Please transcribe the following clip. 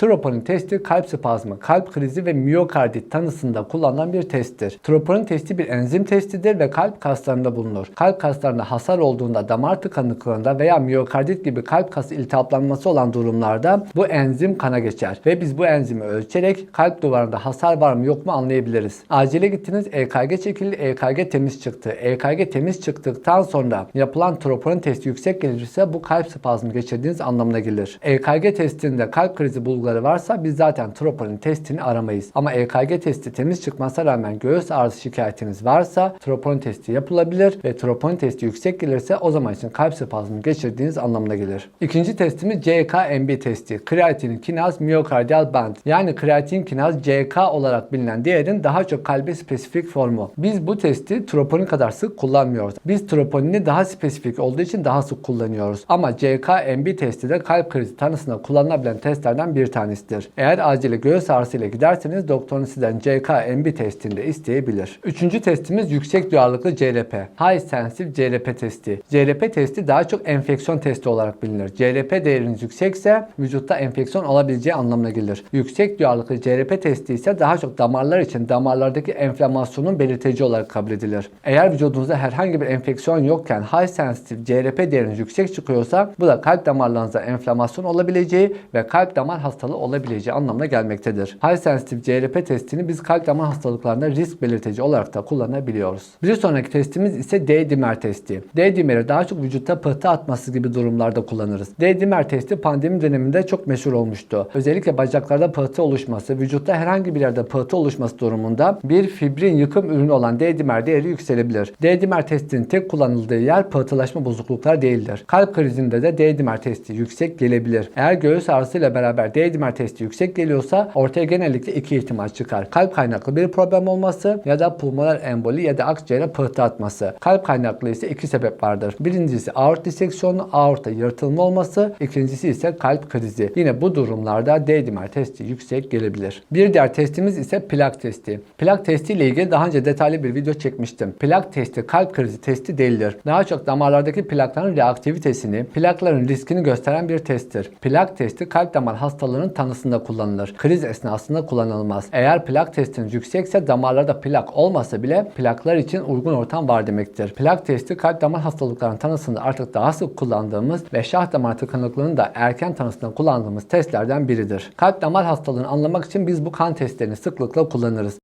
Troponin testi kalp spazmı, kalp krizi ve miyokardit tanısında kullanılan bir testtir. Troponin testi bir enzim testidir ve kalp kaslarında bulunur. Kalp kaslarında hasar olduğunda, damar tıkanıklığında veya miyokardit gibi kalp kası iltihaplanması olan durumlarda bu enzim kana geçer ve biz bu enzimi ölçerek kalp duvarında hasar var mı yok mu anlayabiliriz. Acile gittiniz, EKG çekildi, EKG temiz çıktı. EKG temiz çıktıktan sonra yapılan troponin testi yüksek gelirse bu kalp spazmı geçirdiğiniz anlamına gelir. EKG testinde kalp krizi bulguları varsa biz zaten troponin testini aramayız. Ama EKG testi temiz çıkmasına rağmen göğüs ağrısı şikayetiniz varsa troponin testi yapılabilir ve troponin testi yüksek gelirse o zaman için kalp spazmı geçirdiğiniz anlamına gelir. İkinci testimiz CK-MB testi. Kreatin kinaz miyokardiyal band. Yani kreatin kinaz CK olarak bilinen diğerin daha çok kalbe spesifik formu. Biz bu testi troponin kadar sık kullanmıyoruz. Biz troponini daha spesifik olduğu için daha sık kullanıyoruz. Ama CK-MB testi de kalp krizi tanısında kullanılabilen testlerden bir tanesidir. Eğer acile göğüs ağrısı ile giderseniz doktorunuz sizden CK-MB testini de isteyebilir. Üçüncü testimiz yüksek duyarlılıklı CRP. High Sensitive CRP testi. CRP testi daha çok enfeksiyon testi olarak bilinir. CRP değeriniz yüksekse vücutta enfeksiyon olabileceği anlamına gelir. Yüksek duyarlılıklı CRP testi ise daha çok damarlar için damarlardaki enflamasyonun belirteci olarak kabul edilir. Eğer vücudunuzda herhangi bir enfeksiyon yokken high sensitive CRP değeriniz yüksek çıkıyorsa bu da kalp damarlarınızda enflamasyon olabileceği ve kalp damar hastalığı olabileceği anlamına gelmektedir. High sensitive CRP testini biz kalp damar hastalıklarında risk belirteci olarak da kullanabiliyoruz. Bir sonraki testimiz ise D-dimer testi. D-dimeri daha çok vücutta pıhtı atması gibi durumlarda kullanırız. D-dimer testi pandemi döneminde çok meşhur olmuştu. Özellikle bacaklarda pıhtı oluşması, vücutta herhangi bir yerde pıhtı oluşması durumunda bir fibrin yıkım ürünü olan D-dimer değeri yükselebilir. D-dimer testinin tek kullanıldığı yer pıhtılaşma bozukluklar değildir. Kalp krizinde de D-dimer testi yüksek gelebilir. Eğer göğüs ağrısıyla beraber D-dimer testi yüksek geliyorsa ortaya genellikle iki ihtimal çıkar. Kalp kaynaklı bir problem olması ya da pulmoner emboli ya da akciğere pıhtı atması. Kalp kaynaklı ise iki sebep vardır. Birincisi aort diseksiyonu, aorta yırtılma olması. İkincisi ise kalp krizi. Yine bu durumlarda D-dimer testi yüksek gelebilir. Bir diğer testimiz ise plak testi. Plak testi ile ilgili daha önce detaylı bir video çekmiştim. Plak testi kalp krizi testi değildir. Daha çok damarlardaki plakların reaktivitesini, plakların riskini gösteren bir testtir. Plak testi kalp damar tanısında kullanılır. Kriz esnasında kullanılmaz. Eğer plak testiniz yüksekse damarlarda plak olmasa bile plaklar için uygun ortam var demektir. Plak testi kalp damar hastalıklarının tanısında artık daha sık kullandığımız ve şah damar tıkanıklığının da erken tanısında kullandığımız testlerden biridir. Kalp damar hastalığını anlamak için biz bu kan testlerini sıklıkla kullanırız.